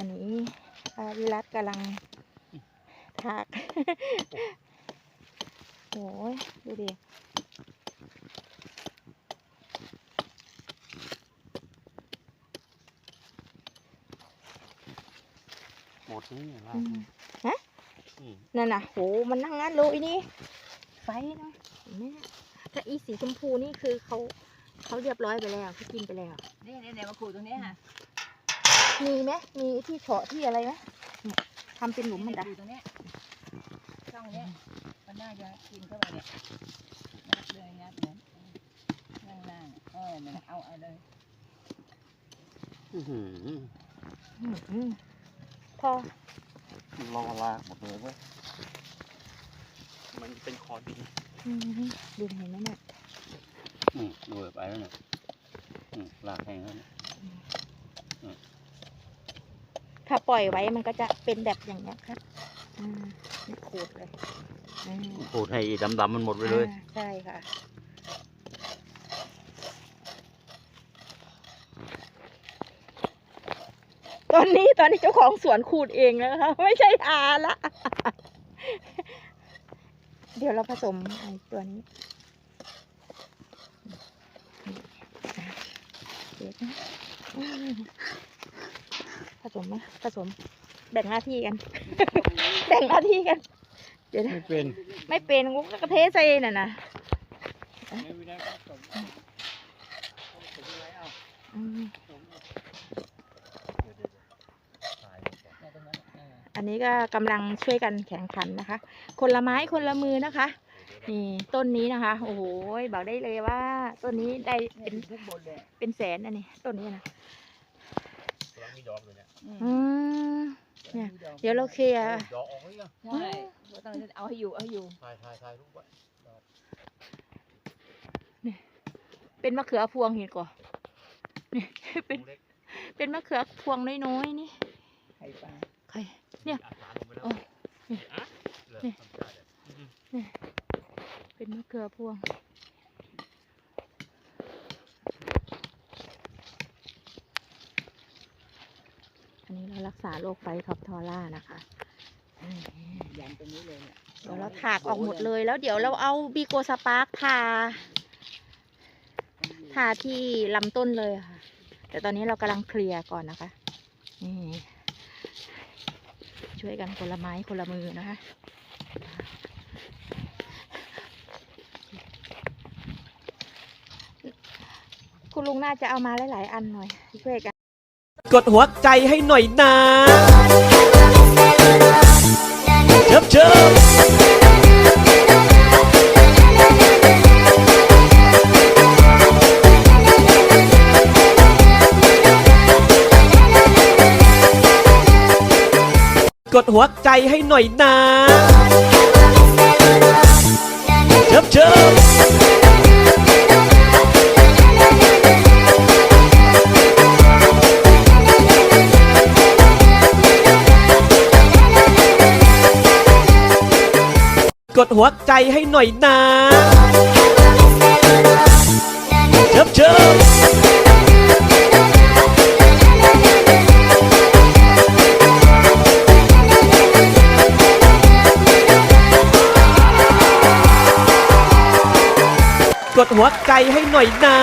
อันนี้อาวิรัตกำลังถากโอ้ยดูดิหมดนี่เนี่ยลาอืกมฮะอืมนั่นน่ะโหมันนั่งงัดเลยนี่ไฟนะเห็นไหมเนี่ยถ้าอีสีชมพูนี่คือเขาเขาเรียบร้อยไปแล้วเขากินไปแล้ว นี่นี่เนี่ยมาขูดตรงเนี้ยค่ะ มีไหมมีที่เฉาะที่อะไรไหมทำเป็นหลุมมันเนี่ยดะขูดตรงเนี้ยช่องเนี้ยมันน่าจะกินเข้าไปเนี่ยงัดเลยงัดเลยนั่งล่างเออนั่นน่ะเอาเอาเลยอื้อหืออืมพอรอลากหมดเลยเว้ยมันเป็นคอดินอืมดูเห็นไหมเนี่ยอืมดูไปแล้วเนี่ยอืมลากแห้งแล้วเนี่ย ถ้าปล่อยไว้มันก็จะเป็นแบบอย่างเงี้ยครับอืมนี่ขูดเลยอืมโคตรให้ดำๆมันหมดไปเลย อ่าใช่ค่ะ ตอนนี้ตอนนี้เจ้าของสวนขูดเองแล้วนะคะไม่ใช่อาละ เดี๋ยวเราผสมไอ้ตัวนี้เดี๋ยวนะอืมผ สมไหมผสม แบ่งหน้าที่กัน แบ่งหน้าที่กัน เดี๋ยวนะไม่เป็นไม่เป็นกูก็เทใส่น่ะนะไม่ได้ก็สมสมอะไรเอาอืมสมตายเนี่ยตรงนั้นเอออันนี้ก็กำลังช่วยกันแข่งขันนะคะ คนละไม้คนละมือนะคะ นี่ต้นนี้นะคะ โอ้โหบอกได้เลยว่า ต้นนี้ได้เนี่เป็ยนทุกบนเลยเป็นแสนอันนี้ต้นนี้นะกำลัง มีดอกเลยเนี่ยอืมอืม เนี่ยเดี๋ยวเราเคลียร์ ดอกออกหรือยังใช่ว่าต้องเอาให้อยู่เอาให้อยู่ ถ่ายถ่ายถ่ายรูปไว้ดอกเป็นมะเขือพวงเห็นก่อนนี่ เป็นเล็กเป็นมะเขือพวงน้อยๆนี่ ไข่ปลาใคร เนี่ยอาสาลงไปแล้วโอ้นี่อะเหลือนี่ทำได้เลยอืมเป็นมะเขือพวง อันนี้เรารักษาโรคไฟท็อปทอร่านะคะอืมยันตรงนี้เลยเนี่ยเดี๋ยวเราถากออกหมดเลย แล้วเดี๋ยวเราเอาบีโกสปาร์คทาทาที่ลำต้นเลยค่ะ แต่ตอนนี้เรากำลังเคลียร์ก่อนนะคะนี่ช่วยกันคนละไม้คนละมือนะคะคุณลุงน่าจะเอามาหลาย ๆ อันหน่อยช่วยกัน กดหัวใจให้หน่อยนะเชิบเชิบกดหัวใจให้หน่อยนะเชิบเชิบ กดหัวใจให้หน่อยนะเชิบเชิบกดหัวใจให้หน่อยนะ